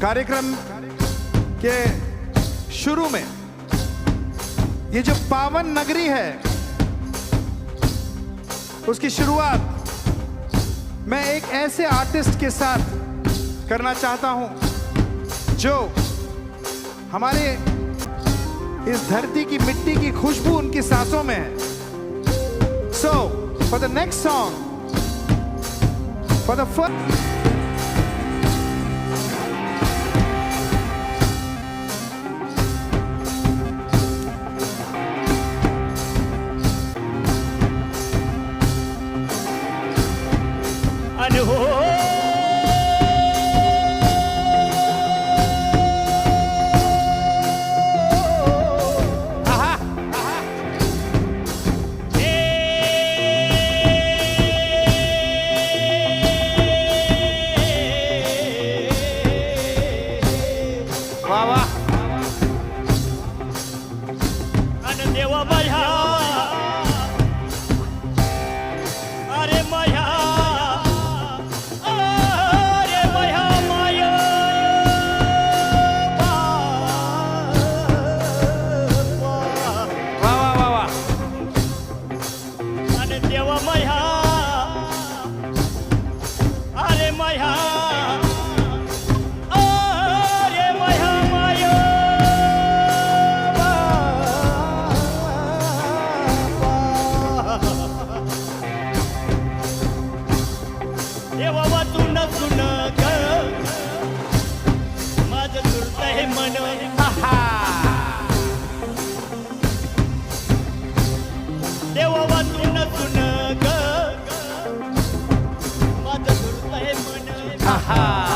कार्यक्रम के शुरू में ये जो पावन नगरी है, उसकी शुरुआत मैं एक ऐसे आर्टिस्ट के साथ करना चाहता हूँ, जो हमारे इस धरती की मिट्टी की खुशबू उनकी सांसों में है। So for the next song for the first ልሆን देवातून सुन ग. माझं सुरत मन हा.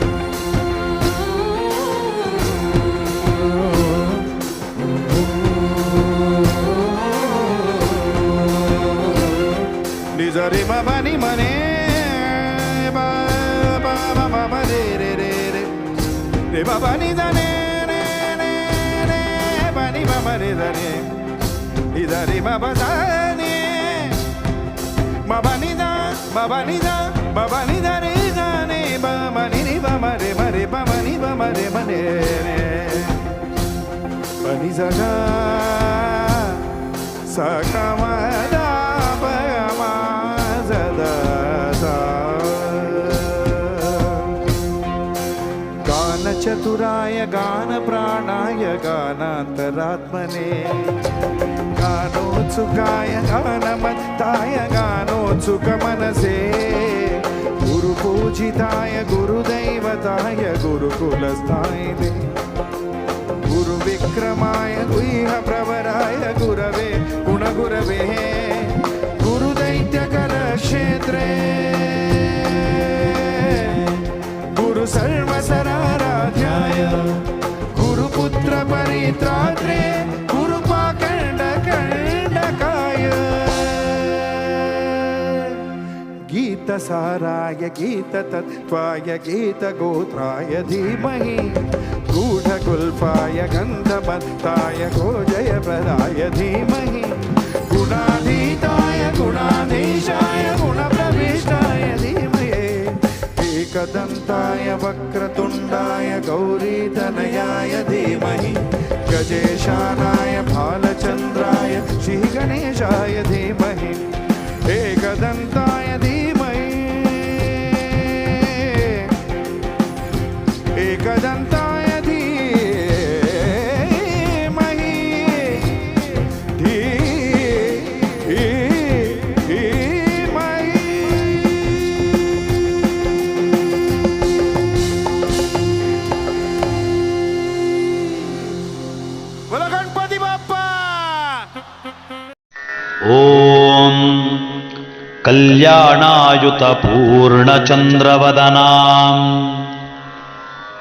రిజరి బని మనే రే రే రే రే రే బాబా నిజనే బని బాబా నిజనే ఇదరి బాబా దానే బాబా నిజా బాబా నిజా బాబా నిజా రే జానే బాబా నిని బాబా రే మరే బాబా ని బాబా రే మనే రే బని జగా సకమా చతురాయ గాన ప్రాణాయ గానాంతరాత్మనే గానోత్సుకాయ గానమత్తాయ గానోత్సుక మనసే గురు పూజితాయ గురుదైవతాయ గురుకులస్థాయినే గురు విక్రమాయ గుహ ప్రవరాయ గురవే గుణగురవే గురుదైత్యకర క్షేత్రే गुरु सर्वसराराध्याय गुरुपुत्र परित्रात्रे गुरुपाकण्डकण्डकाय गीतसाराय गीततत्त्वाय गीतगोत्राय धीमहि गूढगुल्फाय गन्धमत्ताय गोजयप्रदाय धीमहि गुणाधीताय गुणाधीशाय एकदन्ताय वक्रतुण्डाय गौरीतनयाय धीमहि गजेशानाय भालचन्द्राय श्रीगणेशाय धीमहि एकदन्ताय कल्याणायुतपूर्णचन्द्रवदनाम्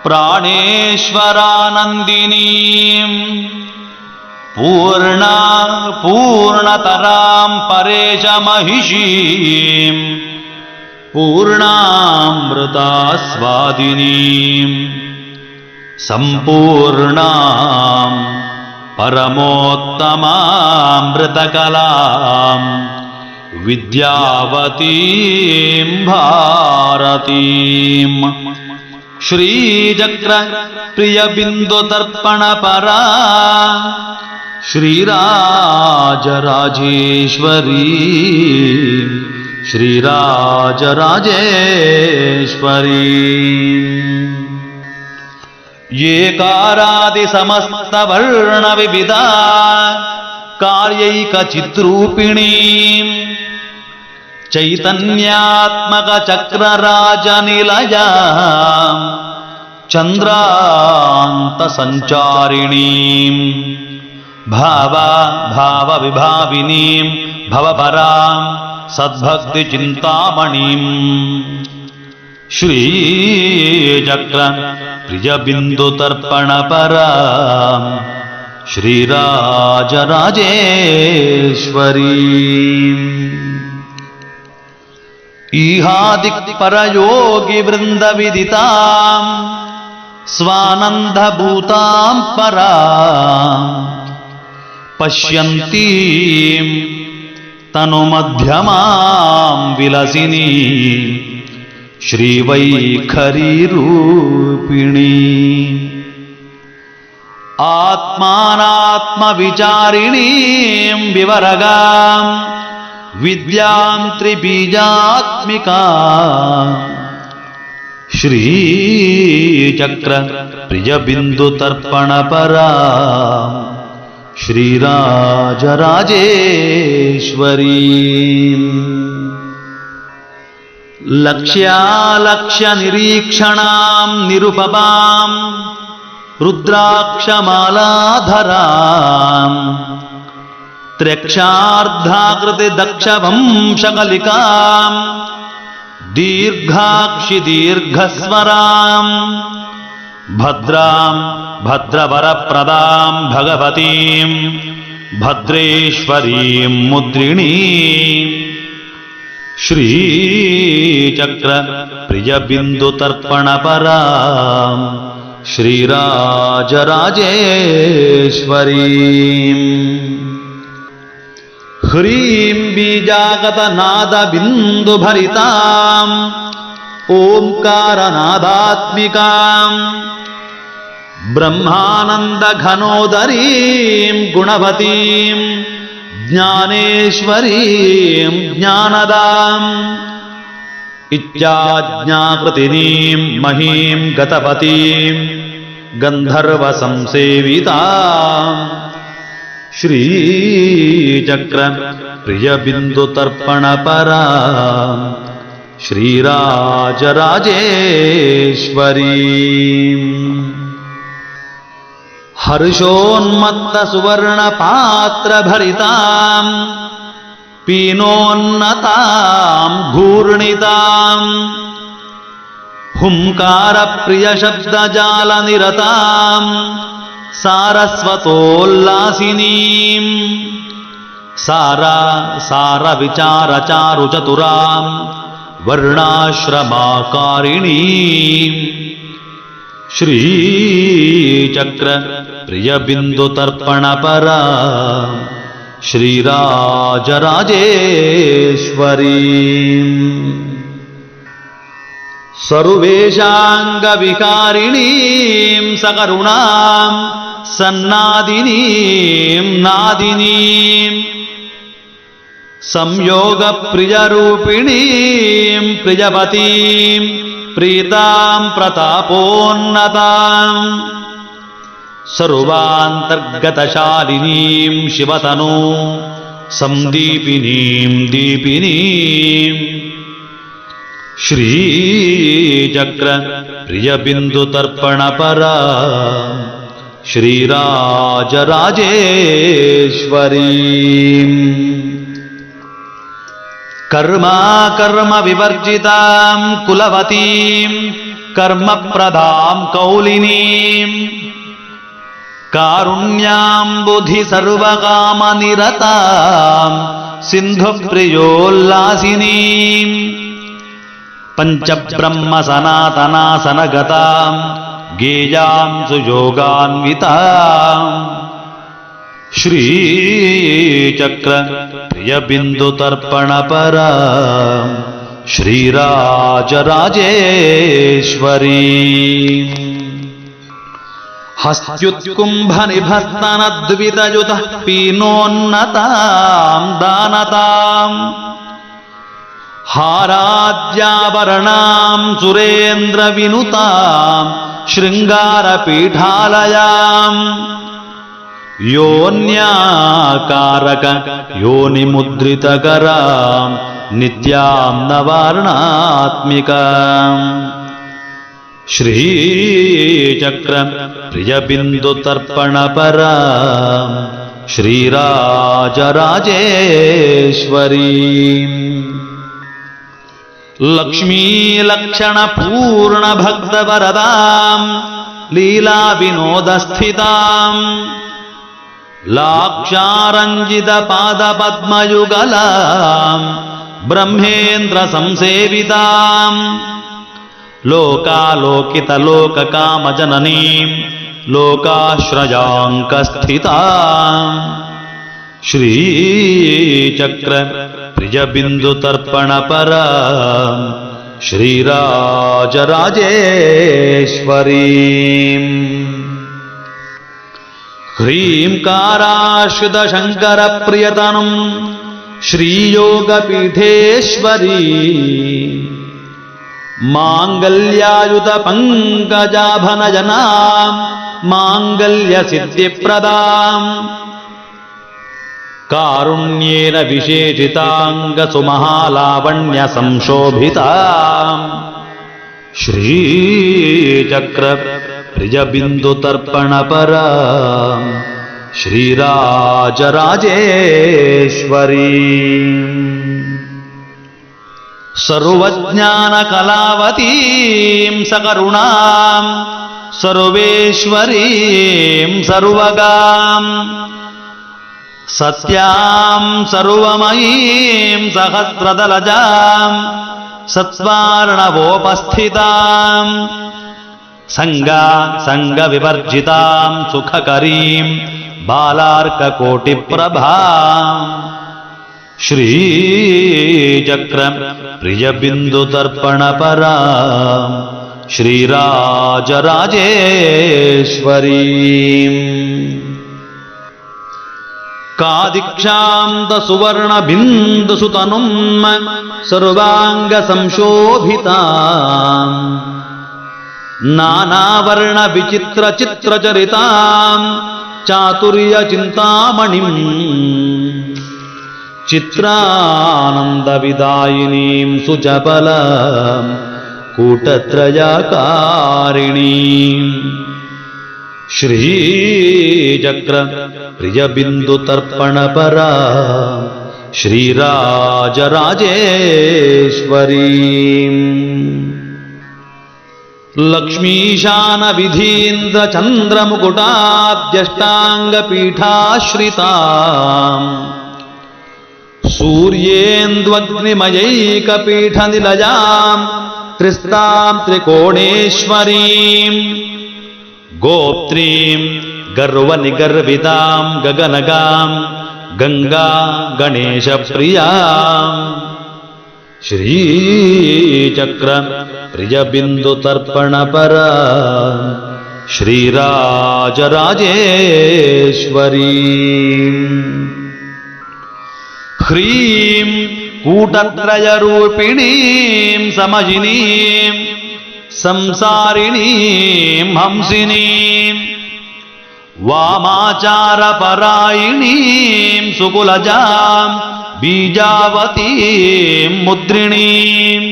प्राणेश्वरानन्दिनीम्। पूर्णा पूर्णतरां परेशमहिषीम् पूर्णामृतास्वादिनीम्। सम्पूर्णाम् परमोत्तमामृतकलाम् विद्यावतीं भारतीम्। श्रीचक्र प्रियबिन्दुतर्पणपरा। श्रीराजराजेश्वरी। श्रीराजराजेश्वरी। येकारादिसमस्तवर्णविविधा। कार्यैकचिद्रूपिणी चैतन्यात्मकचक्रराजनिलया चन्द्रान्तसञ्चारिणीम् भावा भावविभाविनीम् भवपराम् सद्भक्तिचिन्तामणिम् श्रीचक्र प्रियबिन्दुतर्पणपरा श्रीराजराजेश्वरी ईहादिक्परयोगिवृन्दविदिताम् स्वानन्दभूतां परा पश्यन्तीम् तनुमध्यमां विलसिनी श्रीवैखरीरूपिणी आत्मानात्मविचारिणीं विवरगां विद्यां त्रिबीजात्मिका। श्रीचक्र प्रियबिन्दुतर्पणपरा। श्रीराजराजेश्वरी। लक्ष्यालक्ष्यनिरीक्षणां निरुपमाम् रुद्राक्षमालाधराम् त्र्यक्षार्धाकृतिदक्षवंशकलिकाम् दीर्घाक्षि दीर्घस्वराम् भद्राम् भद्रवरप्रदाम् भगवतीम् भद्रेश्वरीम् मुद्रिणी श्रीचक्र प्रियबिन्दुतर्पणपरा श्रीराजराजेश्वरीम् ह्रीं बीजागतनादबिन्दुभरिताम् ओङ्कारनादात्मिकाम् ब्रह्मानन्दघनोदरीं गुणवतीं ज्ञानेश्वरीं ज्ञानदाम् इत्याज्ञाकृतिनीं महीं गतवतीं गन्धर्वसंसेविताम् श्रीचक्र प्रियबिन्दुतर्पणपरा श्रीराजराजेश्वरी। हर्षोन्मत्तसुवर्णपात्रभरिताम् पीनोन्नताम् घूर्णिताम् हुङ्कारप्रियशब्दजालनिरताम् सारस्वतोल्लासिनीम्। सारा सारविचारचारुचतुराम् वर्णाश्रमाकारिणीम्। श्रीचक्र प्रियबिन्दुतर्पणपरा श्रीराजराजेश्वरी सर्वेषाङ्गविकारिणीं सकरुणां सन्नादिनीं नादिनीं संयोगप्रियरूपिणीं प्रियवतीं प्रीतां प्रतापोन्नताम् सर्वान्तर्गतशालिनीं शिवतनु सन्दीपिनीं दीपिनीम् श्रीचक्र प्रियबिन्दुतर्पणपरा श्रीराजराजेश्वरी। कर्मा कर्म विवर्जितां कुलवतीं कर्मप्रदां कौलिनीम् कारुण्याम्बुधि सर्वकामनिरतां सिन्धुप्रियोल्लासिनीम् पञ्चब्रह्म गेयां सुयोगान्विताम् श्रीचक्र प्रियबिन्दुतर्पणपरा। श्रीराजराजेश्वरी। हस्त्युत्कुम्भनिभस्तनद्वितयुतः पीनोन्नतां दानताम् हाराद्याभरणां सुरेन्द्रविनुतां। शृङ्गारपीठालयाम्। योन्याकारक योनिमुद्रितकरां नित्यां नवार्णात्मिकाम् श्रीचक्र प्रियबिन्दुतर्पणपरा श्रीराजराजेश्वरी लक्ष्मीलक्षणपूर्णभक्तवरदां लीलाविनोदस्थिताम् लाक्षारञ्जितपादपद्मयुगलाम् ब्रह्मेन्द्रसंसेविताम् लोकालोकितलोककामजननीम् लोकाश्रयाङ्कस्थिताम् श्रीचक्र प्रियबिन्दुतर्पणपरा श्रीराजराजेश्वरी ह्रीङ्काराश्रितशङ्करप्रियतनुम् श्रीयोगपीठेश्वरी। माङ्गल्यायुतपङ्कजाभनजनाम् माङ्गल्यसिद्धिप्रदाम् कारुण्येन विशेषिताङ्गसुमहालावण्यसंशोभिताम् श्रीचक्र प्रियबिन्दुतर्पणपरा श्रीराजराजेश्वरी। सर्वज्ञानकलावतीं सकरुणां सर्वेश्वरीं सर्वगाम् सत्यां सर्वमयीं सहस्रदलजां सत्स्वार्णवोपस्थिताम् सङ्गा सङ्गविवर्जितां सुखकरीं बालार्ककोटिप्रभा श्रीचक्र प्रियबिन्दुतर्पणपरा श्रीराजराजेश्वरी कादिक्षान्त सुवर्णबिन्दुसुतनुं सर्वाङ्गसंशोभिता नानावर्णविचित्रचित्रचरितां चातुर्यचिन्तामणिम् चित्रानन्दविदायिनीं सुचपला कूटत्रयाकारिणीम् श्रीचक्र प्रियबिन्दुतर्पणपरा श्रीराजराजेश्वरी। लक्ष्मीशानविधीन्द्रचन्द्रमुकुटाद्यष्टाङ्गपीठाश्रिता सूर्येन्द्वग्निमयैकपीठनिलयां त्रिस्तां त्रिकोणेश्वरीम् गोप्त्रीं गर्वनिगर्वितां गगनगां गङ्गा गणेशप्रियाम्। श्रीचक्र प्रियबिन्दुतर्पणपरा श्रीराजराजेश्वरी। ह्रीं कूटत्रयरूपिणीं समजिनीं संसारिणीं हंसिनीं वामाचारपरायणीं सुकुलजां बीजावतीं मुद्रिणीं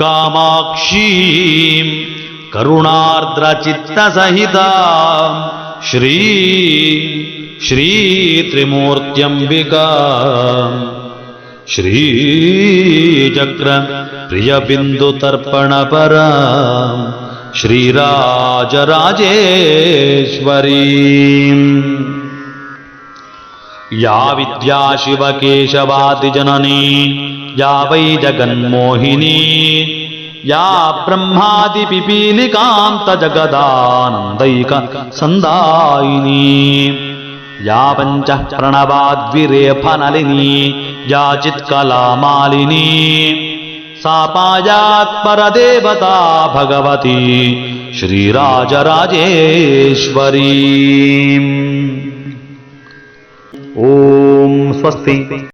कामाक्षीं करुणार्द्रचित्तसहितां श्री श्रीत्रिमूर्त्यम्बिका श्रीचक्र प्रियबिन्दुतर्पणपरा श्रीराजराजेश्वरी। या विद्या शिवकेशवादिजननी या वै जगन्मोहिनी या ब्रह्मादिपिपीलिकान्तजगदानन्दैक सन्दायिनी या पञ्चः प्रणवाद्विरेफनलिनी याचित कला मालिनी सापायात पर देवता भगवती। श्री राज राजेश्वरी ओम स्वस्ति।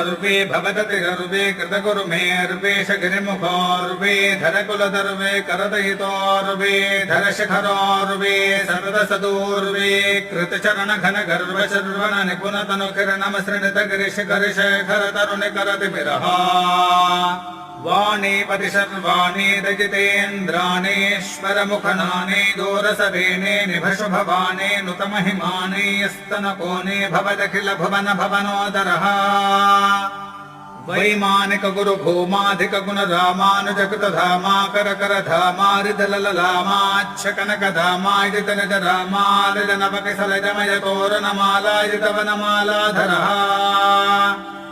खर्वे भवदति गर्वे कृतकुर्मेर्वेश गिरिमुखोर्वे धरकुलदर्वे करदयितोर्वे धरशिखरोर्वे सरदसदूर्वे कृतचरणघन गर्वशर्वण निपुणतनुकिरणमसृणित गिरिशिखरिशेखर तरुणि करति विरहा वाणीपति शर्वाणि रजितेन्द्राणीश्वरमुखनानि दोरसवेणे निभशुभवाने नुतमहिमाने यस्तनकोणे भवदखिल भुवन भवनोदरः वैमानिक